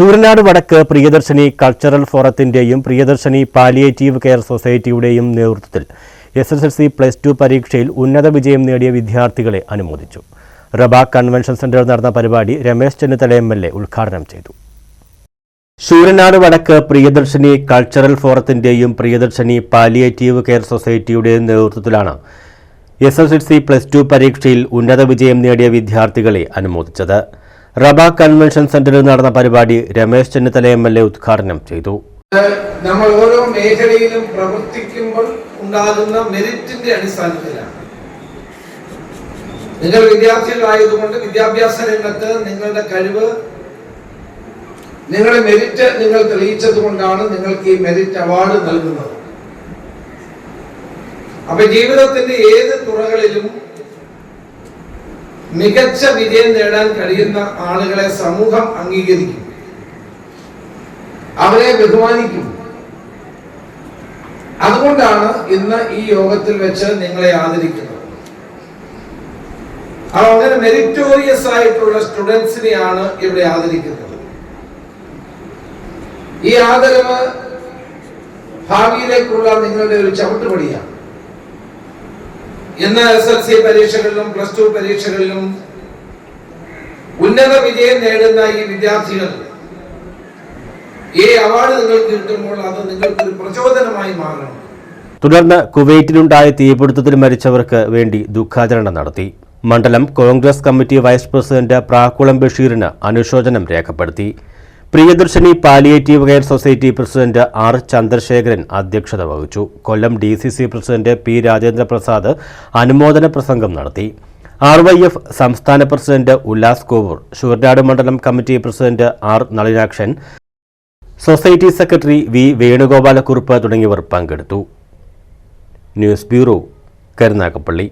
ശൂരനാട് വടക്ക് പ്രിയദർശിനി കൾച്ചറൽ ഫോറത്തിന്റെയും Priyadarshini palliative care സൊസൈറ്റിയുടെയും നേതൃത്വത്തിൽ S S L C plus two പരീക്ഷയിൽ ഉന്നത വിജയം നേടിയ വിദ്യാർത്ഥികളെ അനുമോദിച്ചു. റബ കൺവെൻഷൻ സെന്ററിൽ നടന്ന പരിപാടി Ramesh Chennithala M L A ഉദ്ഘാടനം ചെയ്തു. ശൂരനാട് വടക്ക് പ്രിയദർശിനി കൾച്ചറൽ ഫോറത്തിന്റെയും പ്രിയദർശിനി പാലിയേറ്റീവ് കെയർ സൊസൈറ്റിയുടെയും നേതൃത്വത്തിലാണ് S S L C plus two പരീക്ഷയിൽ ഉന്നത വിജയം നേടിയ വിദ്യാർത്ഥികളെ അനുമോദിച്ചത്. റബ കൺവെൻഷൻ സെന്ററിൽ നടന്ന പരിപാടി Ramesh Chennithala M L A ഉദ്ഘാടനം ചെയ്തു. നമ്മൾ ഓരോ മേഖലയിലും പ്രവർത്തിക്കുമ്പോൾ ഉണ്ടാകുന്ന മെറിറ്റിന്റെ അടിസ്ഥാനത്തിലാണ്. നിങ്ങൾ വിദ്യാർത്ഥികളായതുകൊണ്ട് വിദ്യാഭ്യാസ രംഗത്ത് നിങ്ങളുടെ കഴിവ് നിങ്ങളുടെ മെറിറ്റ് നിങ്ങൾ തെളിയിച്ചത് കൊണ്ടാണ് നിങ്ങൾക്ക് ഈ മെറിറ്റ് അവാർഡ് നൽകുന്നത്. അപ്പൊ ജീവിതത്തിന്റെ ഏത് തുറകളിലും മികച്ച വിജയം നേടാൻ കഴിയുന്ന ആളുകളെ സമൂഹം അംഗീകരിക്കും. അവരെ ബഹുമാനിക്കും. അതുകൊണ്ടാണ് ഇന്ന് ഈ യോഗത്തിൽ വെച്ച് നിങ്ങളെ ആദരിക്കുന്നത്. അപ്പൊ അങ്ങനെ മെറിറ്റോറിയസ് ആയിട്ടുള്ള സ്റ്റുഡൻസിനെയാണ് ഇവിടെ ആദരിക്കുന്നത്. ഈ ആദരവ് ഭാവിയിലേക്കുള്ള നിങ്ങളുടെ ഒരു ചവിട്ടുപടിയാണ്. ഇന്ന് എസ് എൽ സി പരീക്ഷകളിലും പ്ലസ് ടു പരീക്ഷകളിലും ഉന്നത വിജയം നേടുന്ന ഈ വിദ്യാർത്ഥികൾ ഈ അവാർഡ് നിങ്ങൾക്ക് കിട്ടുമ്പോൾ അത് നിങ്ങൾക്ക് ഒരു പ്രചോദനമായി മാറണം. തുടർന്ന് കുവൈറ്റിലുണ്ടായ തീപിടുത്തത്തിൽ മരിച്ചവർക്ക് വേണ്ടി ദുഃഖാചരണം നടത്തി. മണ്ഡലം Congress committee vice president Prakkulam ബഷീറിന് അനുശോചനം രേഖപ്പെടുത്തി. Priyadarshini palliative care society president R Chandrasekharan അധ്യക്ഷത വഹിച്ചു. Kollam D C C president P Rajendra Prasad അനുമോദന പ്രസംഗം നടത്തി. ആർ വൈ എഫ് സംസ്ഥാന പ്രസിഡന്റ് ഉല്ലാസ് കോവൂർ ശൂർനാട് മണ്ഡലം committee president R Nalinakshan society secretary V Venugopalakurup തുടങ്ങിയവർ പങ്കെടുത്തു. News bureau Karunagappally.